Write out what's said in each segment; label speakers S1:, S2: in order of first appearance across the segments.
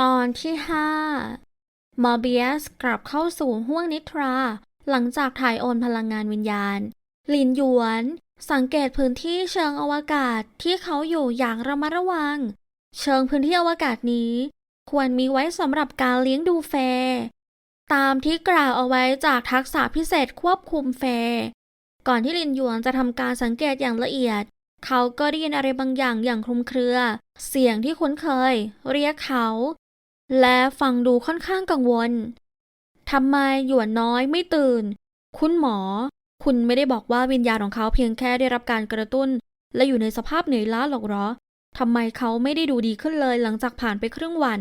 S1: ตอนที่ 5 มอร์เบียสกลับเข้าสู่ห้วงนิทรา หลังจากถ่ายโอนพลังงานวิญญาณ ลินหยวน สังเกตพื้นที่เชิงอวกาศที่เขาอยู่อย่างระมัดระวัง เชิงพื้นที่อวกาศนี้ ควรมีไว้สำหรับการเลี้ยงดูแฟร์ตามที่กล่าวเอาไว้จากทักษะพิเศษควบคุมแฟร์ก่อนที่ลินหยวนจะทำการสังเกตอย่างละเอียดเขาก็ได้ยินอะไรบางอย่างอย่างคลุมเครือ เสียงที่คุ้นเคย เรียกเขา และฟังดูค่อนข้างกังวล ทำไมหยวนน้อยไม่ตื่น คุณหมอ คุณไม่ได้บอกว่าวิญญาณของเขาเพียงแค่ได้รับการกระตุ้น และอยู่ในสภาพเหนื่อยล้าหรอกเหรอ ทำไมเขาไม่ได้ดูดีขึ้นเลยหลังจากผ่านไปครึ่งวัน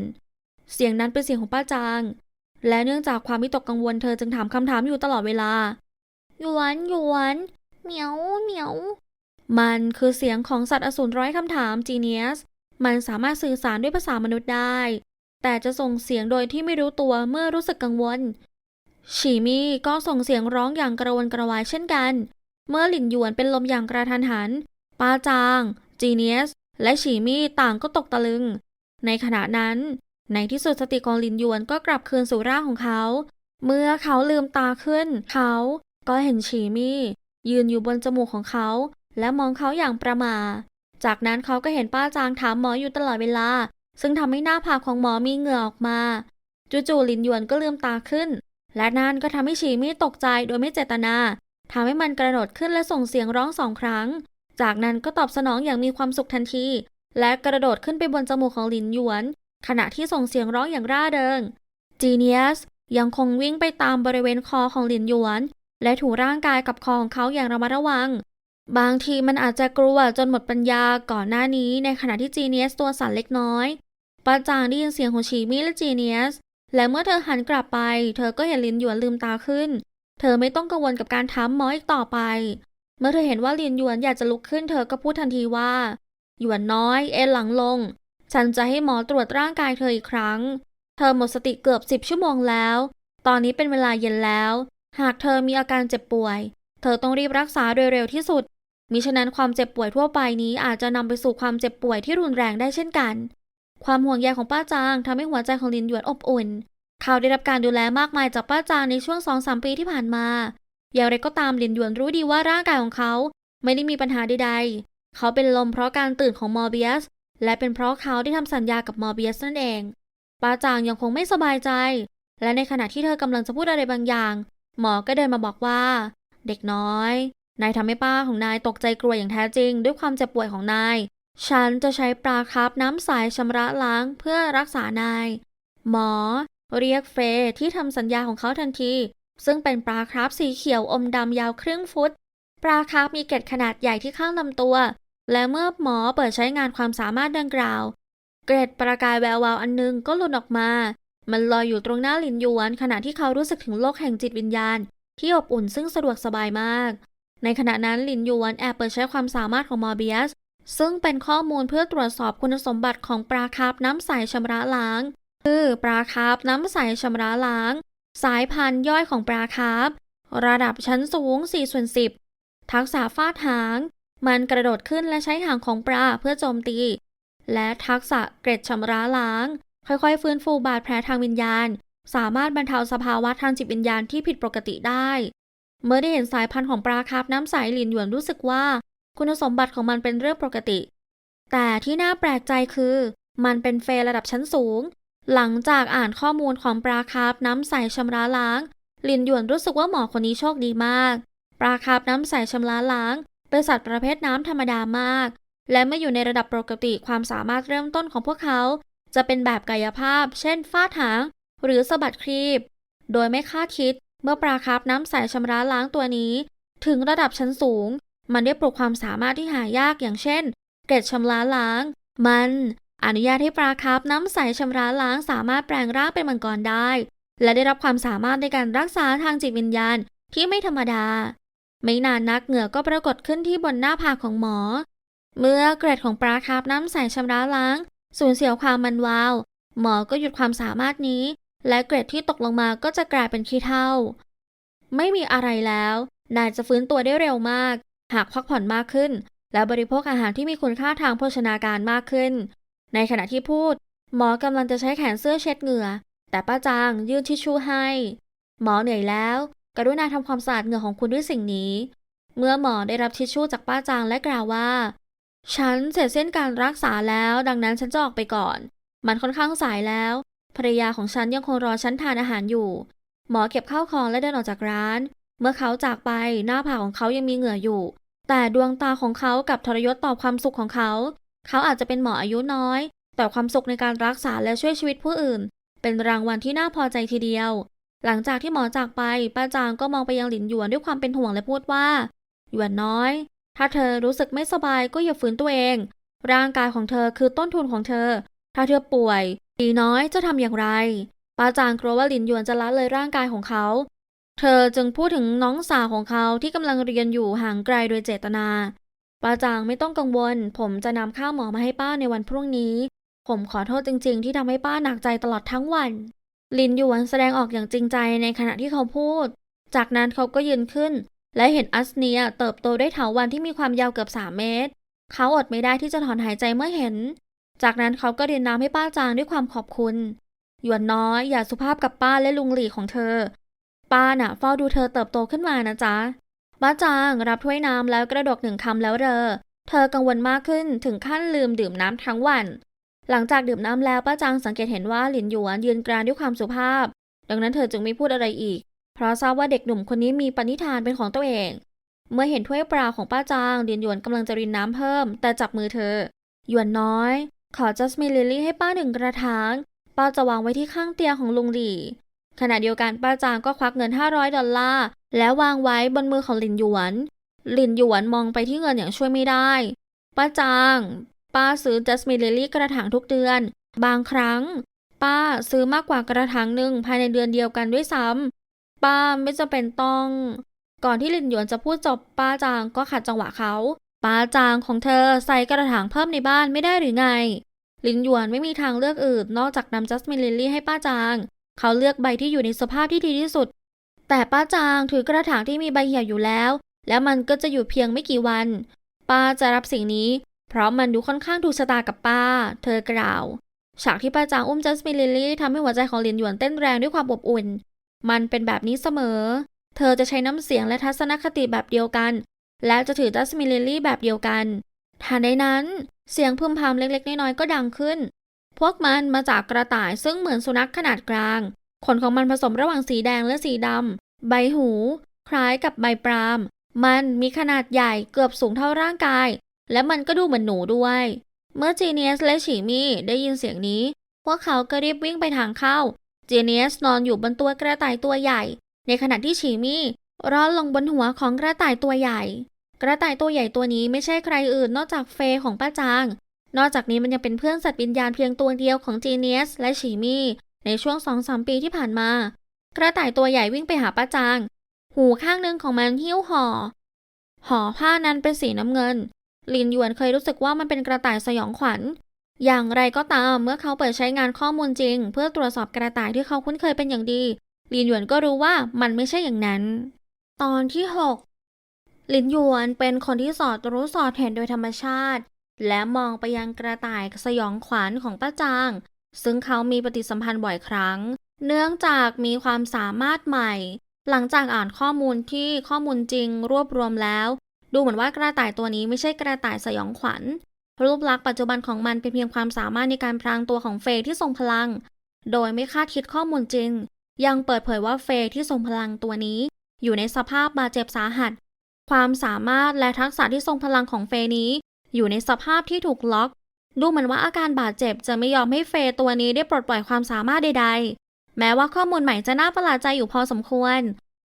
S1: เสียงนั้นเป็นเสียงของป้าจาง และเนื่องจากความวิตกกังวลเธอจึงถามคำถามอยู่ตลอดเวลา หยวนหยวนเหมียวเหมียว มันคือเสียงของสัตว์อสูรร้อยคำถามจีเนียส มันสามารถสื่อสารด้วยภาษามนุษย์ได้ แต่จะส่งเสียงโดยที่ไม่รู้ตัวเมื่อรู้สึกกังวล ฉีมี่ก็ส่งเสียงร้องอย่างกระวนกระวายเช่นกัน เมื่อหลินหยวนเป็นลมอย่างกระทันหันปาจาง จีเนียส และฉีมี่ต่างก็ตกตะลึง ในขณะนั้น ในที่สุดสติของหลินหยวนก็กลับคืนสู่ร่างของเขา เมื่อเขาลืมตาขึ้น เขาก็เห็นฉีมี่ยืนอยู่บนจมูกของเขา และมองเขาอย่างประมาจากนั้นเขาก็เห็นป้าจางถามหมออยู่ตลอดเวลา ซึ่งทำให้หน้าผากของหมอมีเหงื่อออกมา จู่ๆลินยวนก็ลืมตาขึ้น และนั่นก็ทำให้ฉีมี่ตกใจโดยไม่เจตนาทำให้มันกระโดดขึ้นและส่งเสียงร้องสองครั้ง จากนั้นก็ตอบสนองอย่างมีความสุขทันที และกระโดดขึ้นไปบนจมูกของลินหยวน ขณะที่ส่งเสียงร้องอย่างร่าเริงจีเนียสยังคงวิ่งไปตามบริเวณคอของลินหยวน และถูร่างกายกับคอของเขาอย่างระมัดระวัง บางทีมันอาจจะกลัวจนหมดปัญญาก่อนหน้านี้ในขณะที่จีเนียสตัวสั่นเล็กน้อยปาจางได้ยินเสียงของชีมี่และจีเนียส และเมื่อเธอหันกลับไป เธอก็เห็นลินหยวนลืมตาขึ้น เธอไม่ต้องกังวลกับการถามหมออีกต่อไป เมื่อเธอเห็นว่าลินหยวนอยากจะลุกขึ้น เธอก็พูดทันทีว่า หยวนน้อย เอ็นหลังลง ฉันจะให้หมอตรวจร่างกายเธออีกครั้ง เธอหมดสติเกือบสิบชั่วโมงแล้ว ตอนนี้เป็นเวลาเย็นแล้ว หากเธอมีอาการเจ็บป่วย เธอต้องรีบรักษาโดยเร็วที่สุด มิฉะนั้นความเจ็บป่วยทั่วไปนี้อาจจะนำไปสู่ความเจ็บป่วยที่รุนแรงได้เช่นกัน ความห่วงใยของป้าจางทำให้หัวใจของลินหยวนอบอุ่น เขาได้รับการดูแลมากมายจากป้าจางในช่วงสองสามปีที่ผ่านมา อย่างไรก็ตามลินหยวนรู้ดีว่าร่างกายของเขาไม่ได้มีปัญหาใดๆ เขาเป็นลมเพราะการตื่นของมอร์เบียส และเป็นเพราะเขาได้ทำสัญญากับมอร์เบียสนั่นเอง ป้าจางยังคงไม่สบายใจ และในขณะที่เธอกำลังจะพูดอะไรบางอย่าง หมอก็เดินมาบอกว่า เด็กน้อย นายทำให้ป้าของนายตกใจกลัวอย่างแท้จริง ด้วยความเจ็บป่วยของนาย ฉันจะใช้ปลาคร์ฟน้ำใสชำระล้างเพื่อรักษานาย หมอ เรียกเฟยที่ทำสัญญาของเขาทันที ซึ่งเป็นปลาคราฟสีเขียวอมดำยาวครึ่งฟุต ปลาคราฟมีเกล็ดขนาดใหญ่ที่ข้างลำตัว และเมื่อหมอเปิดใช้งานความสามารถดังกล่าว เกล็ดประกายแวววาวอันนึงก็หลุดออกมา มันลอยอยู่ตรงหน้าหลินหยวน ขณะที่เขารู้สึกถึงโลกแห่งจิตวิญญาณ ที่อบอุ่นซึ่งสะดวกสบายมาก ในขณะนั้นลินหยวนแอบเปิดใช้ความสามารถของมอร์เบียสซึ่งเป็นข้อมูลเพื่อตรวจสอบคุณสมบัติของปลาคาร์ฟน้ำใสชำระล้าง คือปลาคาร์ฟน้ำใสชำระล้าง สายพันธุ์ย่อยของปลาคาร์ฟระดับชั้นสูง4ส่วน10 ทักษะฟาดหาง มันกระโดดขึ้นและใช้หางของปลาเพื่อโจมตี และทักษะเกร็ดชำระล้าง ค่อยๆ ฟื้นฟูบาดแผลทางวิญญาณ สามารถบรรเทาสภาวะทางจิตวิญญาณที่ผิดปกติได้ เมื่อได้เห็นสายพันธุ์ของปลาคาร์ฟน้ำใสหลินหยวนรู้สึกว่า คุณสมบัติของมันเป็นเรื่องปกติ แต่ที่น่าแปลกใจคือ มันเป็นเฟระดับชั้นสูง หลังจากอ่านข้อมูลของปลาคาร์ฟน้ำใสชำระล้างลินหยวนรู้สึกว่าหมอคนนี้โชคดีมาก ปลาคาร์ฟน้ำใสชำระล้างเป็นสัตว์ประเภทน้ำธรรมดามาก และเมื่ออยู่ในระดับปกติความสามารถเริ่มต้นของพวกเขา จะเป็นแบบกายภาพ เช่นฟาดหาง หรือสะบัดครีบ โดยไม่คาดคิด เมื่อปลาคาร์ฟน้ำใสชำระล้างตัวนี้ ถึงระดับชั้นสูง มันได้ปลุกความสามารถที่หายากอย่างเช่น เกล็ดชำระล้าง มันอนุญาตให้ปลาคาร์ฟน้ำใสชำระล้างสามารถแปลงร่างเป็นมังกรได้ และได้รับความสามารถในการรักษาทางจิตวิญญาณที่ไม่ธรรมดา ไม่นานนักเหงื่อก็ปรากฏขึ้นที่บนหน้าผากของหมอ เมื่อเกล็ดของปลาคาร์ฟน้ำใสชำระล้าง สูญเสียความมันวาว หมอก็หยุดความสามารถนี้ และเกรดที่ตกลงมาก็จะกลายเป็นขี้เถ้าไม่มีอะไรแล้ว นายจะฟื้นตัวได้เร็วมาก หากพักผ่อนมากขึ้น และบริโภคอาหารที่มีคุณค่าทางโภชนาการมากขึ้น ในขณะที่พูด หมอกำลังจะใช้แขนเสื้อเช็ดเหงื่อ แต่ป้าจางยื่นทิชชู่ให้ หมอเหนื่อยแล้ว กรุณาทำความสะอาดเหงื่อของคุณด้วยสิ่งนี้ เมื่อหมอได้รับทิชชู่จากป้าจางและกล่าวว่า ฉันเสร็จเส้นการรักษาแล้ว ดังนั้นฉันจะออกไปก่อน มันค่อนข้างสายแล้ว ภรรยาของฉันยังคงรอฉันทานอาหารอยู่ หมอเก็บข้าวของและเดินออกจากร้าน เมื่อเขาจากไปหน้าผากของเขายังมีเหงื่ออยู่ แต่ดวงตาของเขากับทรยศต่อความสุขของเขา เขาอาจจะเป็นหมออายุน้อย แต่ความสุขในการรักษาและช่วยชีวิตผู้อื่น เป็นรางวัลที่น่าพอใจทีเดียว หลังจากที่หมอจากไปป้าจางก็มองไปยังหลินหยวนด้วยความเป็นห่วงและพูดว่าหยวนน้อย ถ้าเธอรู้สึกไม่สบายก็อย่าฝืนตัวเอง ร่างกายของเธอคือต้นทุนของเธอ ถ้าเธอป่วย ดีน้อยจะทำอย่างไรป้าจางกลัวว่าหลินหยวนจะละเลยร่างกายของเขา เธอจึงพูดถึงน้องสาวของเขาที่กำลังเรียนอยู่ห่างไกลโดยเจตนาป้าจางไม่ต้องกังวล ผมจะนำข้าวหมอมาให้ป้าในวันพรุ่งนี้ ผมขอโทษจริง ๆ ที่ทำให้ป้าหนักใจตลอดทั้งวัน ลินหยวนแสดงออกอย่างจริงใจในขณะที่เขาพูด จากนั้นเขาก็ยืนขึ้น และเห็นอัสเนียเติบโตได้เถาวันที่มีความยาวเกือบสามเมตร เขาอดไม่ได้ที่จะถอนหายใจเมื่อเห็น จากนั้นเขาก็เรียนน้ำให้ป้าจางด้วยความขอบคุณ หยวนน้อยอย่าสุภาพกับป้าและลุงหลี่ของเธอ ป้าน่ะเฝ้าดูเธอเติบโตขึ้นมานะจ๊ะป้าจางรับถ้วยน้ำแล้วกระดกหนึ่งคำแล้วเรอ เธอกังวลมากขึ้นถึงขั้นลืมดื่มน้ำทั้งวัน หลังจากดื่มน้ำแล้วป้าจางสังเกตเห็นว่าหลินหยวนยืนกรานด้วยความสุภาพ ดังนั้นเธอจึงไม่พูดอะไรอีก เพราะทราบว่าเด็กหนุ่มคนนี้มีปณิธานเป็นของตัวเอง เมื่อเห็นถ้วยเปล่าของป้าจางหลินหยวนกำลังจะรินน้ำเพิ่ม แต่จับมือเธอหยวนน้อย ขอจัสมินลิลลี่ให้ป้าหนึ่งกระถาง ป้าจะวางไว้ที่ข้างเตียงของลุงหลี่ขณะเดียวกันป้าจางก็ควักเงิน 500 ดอลลาร์แล้ววางไว้บนมือของหลินหยวน หลินหยวนมองไปที่เงินอย่างช่วยไม่ได้ ป้าจาง ป้าซื้อจัสมินลิลลี่กระถางทุกเดือน บางครั้ง ป้าซื้อมากกว่ากระถางหนึ่งภายในเดือนเดียวกันด้วยซ้ำป้าไม่จำเป็นต้อง ก่อนที่หลินหยวนจะพูดจบป้าจางก็ขัดจังหวะเขา ป้าจางของเธอใส่กระถางเพิ่มในบ้านไม่ได้หรือไง ลินหยวนไม่มีทางเลือกอื่น นอกจากนำจัสมินลิลลี่ให้ป้าจาง เขาเลือกใบที่อยู่ในสภาพที่ดีที่สุด แต่ป้าจางถือกระถางที่มีใบเหี่ยวอยู่แล้ว แล้วมันก็จะอยู่เพียงไม่กี่วัน ป้าจะรับสิ่งนี้ เพราะมันดูค่อนข้างถูกชะตากับป้า เธอกล่าว ฉากที่ป้าจางอุ้มจัสมินลิลลี่ทำให้หัวใจของเหรียญหยวนเต้นแรงด้วยความอบอุ่น มันเป็นแบบนี้เสมอ เธอจะใช้น้ำเสียงและทัศนคติแบบเดียวกัน และจะถือจัสมิลิลลี่แบบเดียวกันทันใดนั้นเสียงพึมพำเล็กๆ น้อยๆ ก็ดังขึ้น พวกมันมาจากกระต่ายซึ่งเหมือนสุนัขขนาดกลาง ขนของมันผสมระหว่างสีแดงและสีดำ ใบหู คล้ายกับใบปราม มันมีขนาดใหญ่เกือบสูงเท่าร่างกาย และมันก็ดูเหมือนหนูด้วย เมื่อจีเนียสและฉีมี่ได้ยินเสียงนี้ พวกเขาก็รีบวิ่งไปทางเข้า จีเนียสนอนอยู่บนตัวกระต่ายตัวใหญ่ ในขณะที่ฉีมี่ร่อนลงบนหัวของกระต่ายตัวใหญ่ กระต่ายตัวใหญ่ตัวนี้ไม่ใช่ใครอื่นนอกจากเฟย์ของป้าจาง นอกจากนี้มันยังเป็นเพื่อนสัตว์วิญญาณเพียงตัวเดียวของจีเนียสและฉีมี่ในช่วงสองสามปีที่ผ่านมา กระต่ายตัวใหญ่วิ่งไปหาป้าจาง หูข้างหนึ่งของมันหิ้วห่อ ห่อผ้านั้นเป็นสีน้ำเงิน ลินหยวนเคยรู้สึกว่ามันเป็นกระต่ายสยองขวัญ อย่างไรก็ตามเมื่อเขาเปิดใช้งานข้อมูลจริง เพื่อตรวจสอบกระต่ายที่เขาคุ้นเคยเป็นอย่างดีลินหยวนก็รู้ว่ามันไม่ใช่อย่างนั้น ตอนที่ 6 ลินหยวนเป็นคนที่สอดรู้สอดเห็นโดยธรรมชาติ และมองไปยังกระต่ายสยองขวัญของป้าจาง ซึ่งเขามีปฏิสัมพันธ์บ่อยครั้ง เนื่องจากมีความสามารถใหม่ หลังจากอ่านข้อมูลที่ข้อมูลจริงรวบรวมแล้ว ดูเหมือนว่ากระต่ายตัวนี้ไม่ใช่กระต่ายสยองขวัญรูปลักษณ์ปัจจุบันของมันเป็นเพียงความสามารถในการพรางตัวของเฟยที่ทรงพลัง โดยไม่คาดคิดข้อมูลจริง ยังเปิดเผยว่าเฟยที่ทรงพลังตัวนี้ อยู่ในสภาพบาดเจ็บสาหัส ความสามารถและทักษะที่ทรงพลังของเฟย์นี้ อยู่ในสภาพที่ถูกล็อก ดูเหมือนว่าอาการบาดเจ็บจะไม่ยอมให้เฟย์ตัวนี้ได้ปลดปล่อยความสามารถใด ๆ แม้ว่าข้อมูลใหม่จะน่าประหลาดใจอยู่พอสมควร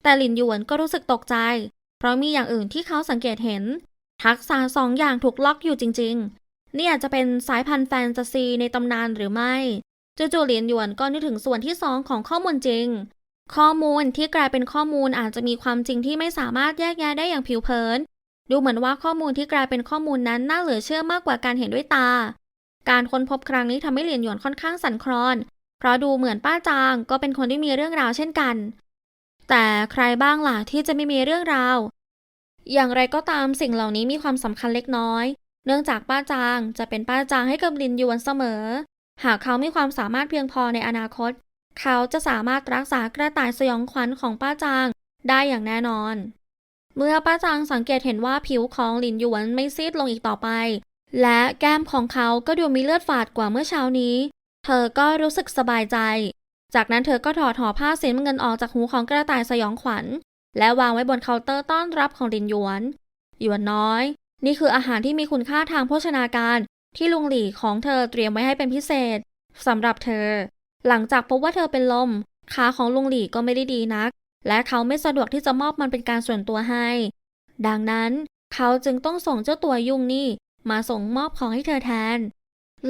S1: แต่หลินหยวนก็รู้สึกตกใจ เพราะมีอย่างอื่นที่เขาสังเกตเห็น ทักษะสองอย่างถูกล็อกอยู่จริง ๆ นี่อาจจะเป็นสายพันธุ์แฟนตาซีในตำนานหรือไม่จู่ๆหรียญหยวนก็นึกถึงส่วนที่สองของข้อมูลจริง ข้อมูลที่กลายเป็นข้อมูลอาจจะมีความจริงที่ไม่สามารถแยกแยะได้อย่างผิวเผิน ดูเหมือนว่าข้อมูลที่กลายเป็นข้อมูลนั้นน่าเหลือเชื่อมากกว่าการเห็นด้วยตา การค้นพบครั้งนี้ทำให้เหรียญหยวนค่อนข้างสั่นคลอน เพราะดูเหมือนป้าจางก็เป็นคนที่มีเรื่องราวเช่นกัน แต่ใครบ้างล่ะที่จะไม่มีเรื่องราว อย่างไรก็ตามสิ่งเหล่านี้มีความสำคัญเล็กน้อย เนื่องจากป้าจางจะเป็นป้าจางให้กับลินหยวนเสมอ หากเขามีความสามารถเพียงพอในอนาคต เขาจะสามารถรักษากระต่ายสยองขวัญของป้าจางได้อย่างแน่นอน เมื่อป้าจางสังเกตเห็นว่าผิวของหลินหยวนไม่ซีดลงอีกต่อไป และแก้มของเขาก็ดูมีเลือดฝาดกว่าเมื่อเช้านี้ เธอก็รู้สึกสบายใจ จากนั้นเธอก็ถอดห่อผ้าสีน้ำเงินออกจากหูของกระต่ายสยองขวัญ และวางไว้บนเคาน์เตอร์ต้อนรับของหลินหยวน หยวนน้อย นี่คืออาหารที่มีคุณค่าทางโภชนาการที่ลุงหลี่ของเธอเตรียมไว้ให้เป็นพิเศษสำหรับเธอ หลังจากพบว่าเธอเป็นลม ขาของลุงหลี่ก็ไม่ได้ดีนัก และเขาไม่สะดวกที่จะมอบมันเป็นการส่วนตัวให้ ดังนั้นเขาจึงต้องส่งเจ้าตัวยุงนี่มาส่งมอบของให้เธอแทน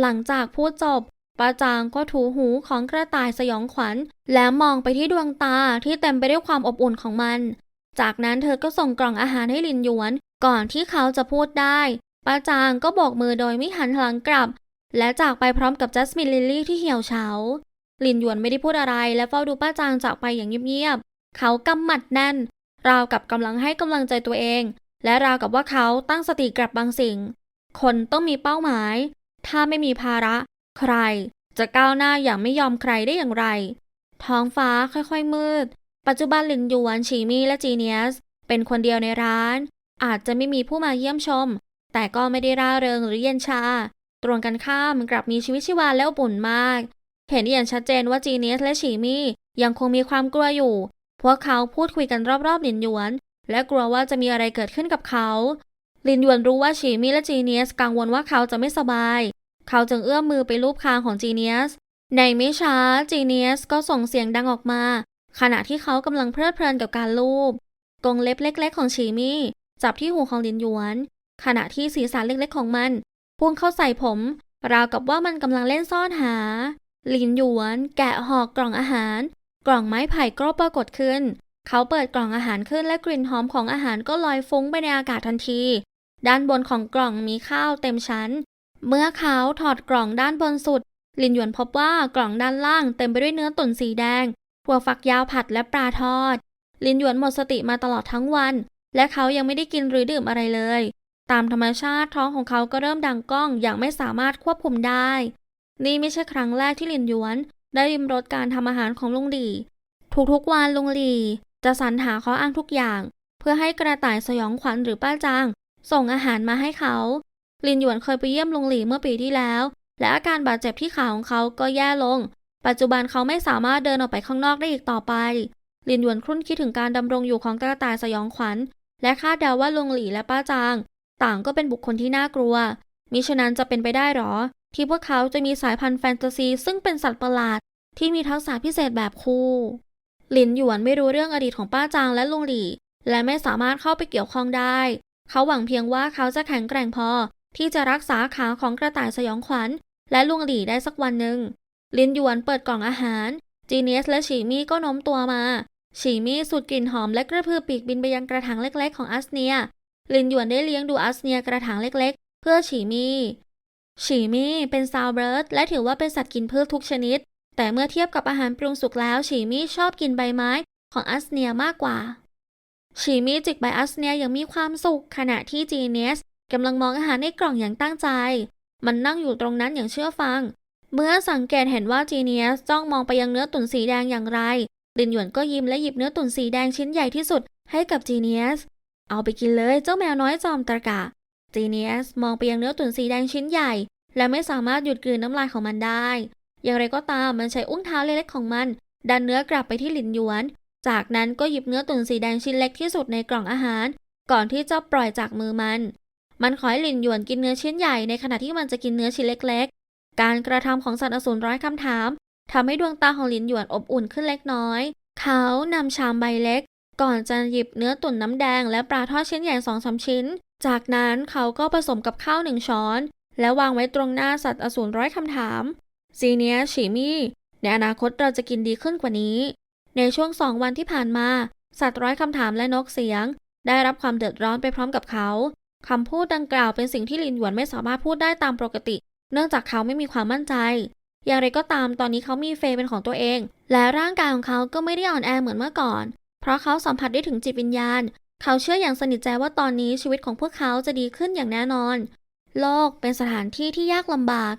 S1: หลังจากพูดจบป้าจางก็ถูหูของกระต่ายสยองขวัญ แล้วมองไปที่ดวงตาที่เต็มไปด้วยความอบอุ่นของมัน จากนั้นเธอก็ส่งกล่องอาหารให้ลินหยวน ก่อนที่เขาจะพูดได้ป้าจางก็โบอกมือโดยไม่หันหลังกลับ และจากไปพร้อมกับจัสมินลิลลี่ที่เหี่ยวเฉา ลินหยวนไม่ได้พูดอะไรและเฝ้าดูป้าจางจากไปอย่างเงียบๆ เขากำหมัดแน่น ราวกับกำลังให้กำลังใจตัวเอง และราวกับว่าเขาตั้งสติกลับบางสิ่ง คนต้องมีเป้าหมาย ถ้าไม่มีภาระ ใคร จะก้าวหน้าอย่างไม่ยอมใครได้อย่างไร ท้องฟ้าค่อยๆมืด ปัจจุบันหลินหยวนฉีมี่และจีเนียส เป็นคนเดียวในร้าน อาจจะไม่มีผู้มาเยี่ยมชม แต่ก็ไม่ได้ร่าเริงหรือเย็นชา ตรงกันข้ามกลับมีชีวิตชีวาและอบอุ่นมาก เห็นอย่างชัดเจนว่าจีเนียสและฉีมี่ยังคงมีความกลัวอยู่ พวกเขาพูดคุยกันรอบๆหลินหยวน และกลัวว่าจะมีอะไรเกิดขึ้นกับเขาลินหยวนรู้ว่าฉีมี่และจีเนียสกังวลว่าเขาจะไม่สบาย เขาจึงเอื้อมมือไปลูบคางของจีเนียส ในไม่ช้าจีเนียสก็ส่งเสียงดังออกมา ขณะที่เขากำลังเพลิดเพลินกับการลูบ กรงเล็บเล็ก ๆ ของฉีมี่จับที่หูของลินหยวน ขณะที่ศีรษะเล็กๆของมันพุ่งเข้าใส่ผม ราวกับว่ามันกำลังเล่นซ่อนหา ลินหยวน แกะห่อกล่องอาหาร กล่องไม้ไผ่ก็ปรากฏขึ้น เขาเปิดกล่องอาหารขึ้นและกลิ่นหอมของอาหารก็ลอยฟุ้งไปในอากาศทันที ด้านบนของกล่องมีข้าวเต็มชั้น เมื่อเขาถอดกล่องด้านบนสุดลินหยวนพบว่ากล่องด้านล่างเต็มไปด้วยเนื้อตุ๋นสีแดงถั่วฝักยาวผัดและปลาทอดลินหยวนหมดสติมาตลอดทั้งวัน และเขายังไม่ได้กินหรือดื่มอะไรเลย ตามธรรมชาติท้องของเขาก็เริ่มดังก้องอย่างไม่สามารถควบคุมได้ นี่ไม่ใช่ครั้งแรกที่ลินหยวน ได้ริมรสการทำอาหารของลุงหลีทุกๆวันลุงหลีจะสรรหาข้ออ้างทุกอย่าง เพื่อให้กระต่ายสยองขวัญหรือป้าจางส่งอาหารมาให้เขาลินหยวนเคยไปเยี่ยมลุงหลีเมื่อปีที่แล้ว และอาการบาดเจ็บที่ขาของเขาก็แย่ลง ปัจจุบันเขาไม่สามารถเดินออกไปข้างนอกได้อีกต่อไปลินหยวนครุ่นคิดถึงการดำรงอยู่ของกระต่ายสยองขวัญ และคาดเดาว่าลุงหลีและป้าจาง ต่างก็เป็นบุคคลที่น่ากลัวมิฉะนั้นจะเป็นไปได้หรอ ที่พวกเขาจะมีสายพันธุ์แฟนตาซี ซึ่งเป็นสัตว์ประหลาด ที่มีทักษะพิเศษแบบคู่หลินหยวนไม่รู้เรื่องอดีตของป้าจางและลุงหลี่และไม่สามารถเข้าไปเกี่ยวข้องได้ เขาหวังเพียงว่าเขาจะแข็งแกร่งพอ ที่จะรักษาขาของกระต่ายสยองขวัญ และลุงหลี่ได้สักวันหนึ่งลินหยวนเปิดกล่องอาหารจีเนียสและฉีมี่ก็โน้มตัวมา ฉีมี่สูดกลิ่นหอมและกระพือปีกบินไปยังกระถางเล็กๆ ของอัสเนียลินหยวนได้เลี้ยงดูอัสเนียกระถางเล็กๆ เพื่อฉีมี่ ฉีมี่เป็นซาวเบิร์ดและถือว่าเป็นสัตว์กินพืชทุกชนิด แต่เมื่อเทียบกับอาหารปรุงสุกแล้วฉีมี่ชอบกินใบไม้ของอัสเนียมากกว่า ฉีมี่จิกใบอัสเนียอย่างมีความสุขขณะที่จีเนียสกำลังมองอาหารในกล่องอย่างตั้งใจ มันนั่งอยู่ตรงนั้นอย่างเชื่อฟัง เมื่อสังเกตเห็นว่าจีเนียสจ้องมองไปยังเนื้อตุ๋นสีแดงอย่างไรลินหยวนก็ยิ้มและหยิบเนื้อตุ๋นสีแดงชิ้นใหญ่ที่สุดให้กับจีเนียส เอาไปกินเลยเจ้าแมวน้อยจอมตะกะ จีเนียสมองไปยังเนื้อตุ๋นสีแดงชิ้นใหญ่ และไม่สามารถหยุดกลืนน้ำลายของมันได้ อย่างไรก็ตามมันใช้อุ้งเท้าเล็กๆของมัน ดันเนื้อกลับไปที่หลินหยวน จากนั้นก็หยิบเนื้อตุ๋นสีแดงชิ้นเล็กที่สุดในกล่องอาหาร ก่อนที่จะปล่อยจากมือมัน มันขอให้หลินหยวนกินเนื้อชิ้นใหญ่ในขณะที่มันจะกินเนื้อชิ้นเล็ก ๆ การกระทำของสัตว์อสูรร้อยคำถามทำให้ดวงตาของหลินหยวนอบอุ่นขึ้นเล็กน้อย เขานำชามใบเล็ก ก่อนจะหยิบเนื้อตุ๋นน้ำแดงและปลาทอดชิ้นใหญ่สองสาชิ้น จากนั้นเขาก็ผสมกับข้าวหนึ่งช้อน แล้ววางไว้ตรงหน้าสัตว์อสูรร้อยคำถามซีเนียฉีมี่ในอนาคตเราจะกินดีขึ้นกว่านี้ ในช่วงสองวันที่ผ่านมา สัตว์ร้อยคำถามและนกเสียง ได้รับความเดือดร้อนไปพร้อมกับเขาคำพูดดังกล่าวเป็นสิ่งที่ลินหยวนไม่สามารถพูดได้ตามปกติ เนื่องจากเขาไม่มีความมั่นใจ อย่างไรก็ตามตอนนี้เขามีเฟยเป็นของตัวเอง และร่างกายของเขาก็ไม่ได้อ่อนแอเหมือนเมื่อก่อน เพราะเขาสัมผัสได้ถึงจิตวิญญาณ เขาเชื่ออย่างสนิทใจว่าตอนนี้ชีวิตของพวกเขาจะดีขึ้นอย่างแน่นอน โลกเป็นสถานที่ที่ยากลำบาก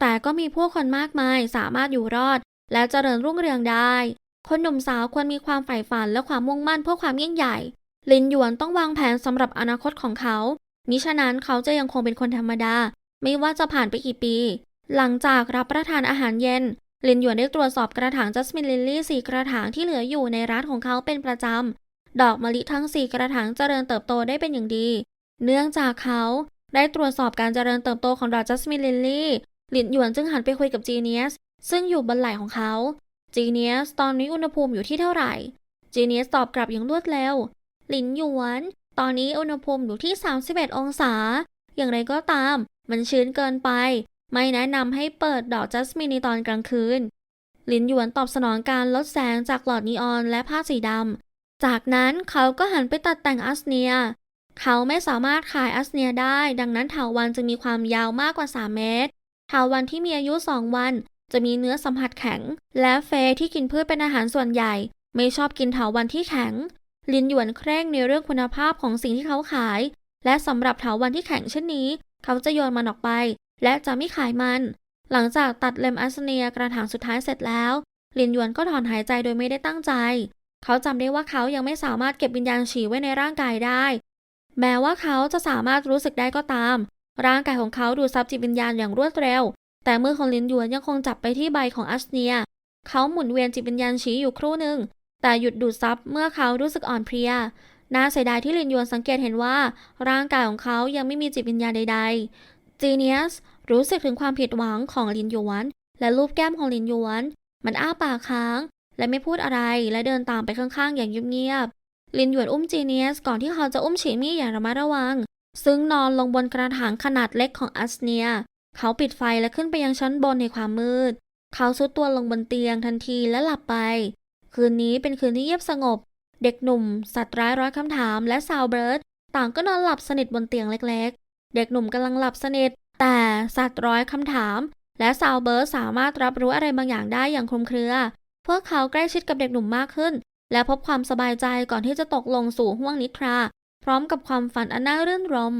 S1: แต่ก็มีผู้คนมากมายสามารถอยู่รอด และเจริญรุ่งเรืองได้ คนหนุ่มสาวควรมีความใฝ่ฝันและความมุ่งมั่นเพื่อความยิ่งใหญ่ ลินหยวนต้องวางแผนสำหรับอนาคตของเขามิฉะนั้นเขาจะยังคงเป็นคนธรรมดา ไม่ว่าจะผ่านไปกี่ปี หลังจากรับประทานอาหารเย็นลินหยวนได้ตรวจสอบกระถางจัสมินลิลลี่สี่กระถางที่เหลืออยู่ในร้านของเขาเป็นประจำ ดอกมะลิทั้งสี่กระถางเจริญเติบโตได้เป็นอย่างดี เนื่องจากเขาได้ตรวจสอบการเจริญเติบโตของดอกจัสมินลิลลี่ หลินหยวนจึงหันไปคุยกับจีเนียสซึ่งอยู่บนไหล่ของเขา จีเนียสตอนนี้อุณหภูมิอยู่ที่เท่าไหร่ จีเนียสตอบกลับอย่างรวดเร็ว หลินหยวน ตอนนี้อุณหภูมิอยู่ที่ 31 องศา อย่างไรก็ตาม มันชื้นเกินไป ไม่แนะนำให้เปิดดอกจัสมินในตอนกลางคืน หลินหยวนตอบสนองการลดแสงจากหลอดนีออนและผ้าสีดำ จากนั้นเขาก็หันไปตัดแต่งอัสเนีย เขาไม่สามารถขายอัสเนียได้ ดังนั้นเถาวันจึงมีความยาวมากกว่า 3 เมตรเถาวันที่มีอายุ 2 วัน จะมีเนื้อสัมผัสแข็ง และเฟยที่กินพืชเป็นอาหารส่วนใหญ่ ไม่ชอบกินเถาวันที่แข็ง ลินหยวนเคร่งในเรื่องคุณภาพของสิ่งที่เขาขาย และสำหรับเถาวันที่แข็งเช่นนี้ เขาจะโยนมันออกไป และจะไม่ขายมัน หลังจากตัดเล็มอัสเนียกระถางสุดท้ายเสร็จแล้วลินหยวนก็ถอนหายใจโดยไม่ได้ตั้งใจ เขาจำได้ว่าเขายังไม่สามารถเก็บวิญญาณฉี่ไว้ในร่างกายได้ แม้ว่าเขาจะสามารถรู้สึกได้ก็ตาม ร่างกายของเขาดูดซับจิตวิญญาณอย่างรวดเร็ว แต่มือของลินหยวนยังคงจับไปที่ใบของอัสเนีย เขาหมุนเวียนจิตวิญญาณฉีอยู่ครู่หนึ่ง แต่หยุดดูดซับเมื่อเขารู้สึกอ่อนเพลียน่าเสียดายที่ลินหยวนสังเกตเห็นว่า ร่างกายของเขายังไม่มีจิตวิญญาณใดๆจีเนียสรู้สึกถึงความผิดหวังของลินหยวน และรูปแก้มของลินหยวน มันอ้าปากค้าง และไม่พูดอะไรและเดินตามไปข้างๆ อย่างเงียบๆลินหยวนอุ้มจีเนียสก่อนที่เขาจะอุ้มฉีมี่อย่างระมัดระวัง ซึ่งนอนลงบนกระถางขนาดเล็กของอัสเนีย เขาปิดไฟและขึ้นไปยังชั้นบนในความมืด เขาซุดตัวลงบนเตียงทันทีและหลับไป คืนนี้เป็นคืนที่เงียบสงบ เด็กหนุ่ม สัตว์ร้ายร้อยคำถาม และซาวเบิร์ดต่างก็นอนหลับสนิทบนเตียงเล็ก ๆ เด็กหนุ่มกำลังหลับสนิทแต่สัตว์ร้อยคำถาม และซาวเบิร์ดสามารถรับรู้อะไรบางอย่างได้อย่างคลุมเครือ พวกเขาใกล้ชิดกับเด็กหนุ่มมากขึ้น และพบความสบายใจก่อนที่จะตกลงสู่ห้วงนิทรา พร้อมกับความฝันอันน่ารื่นรม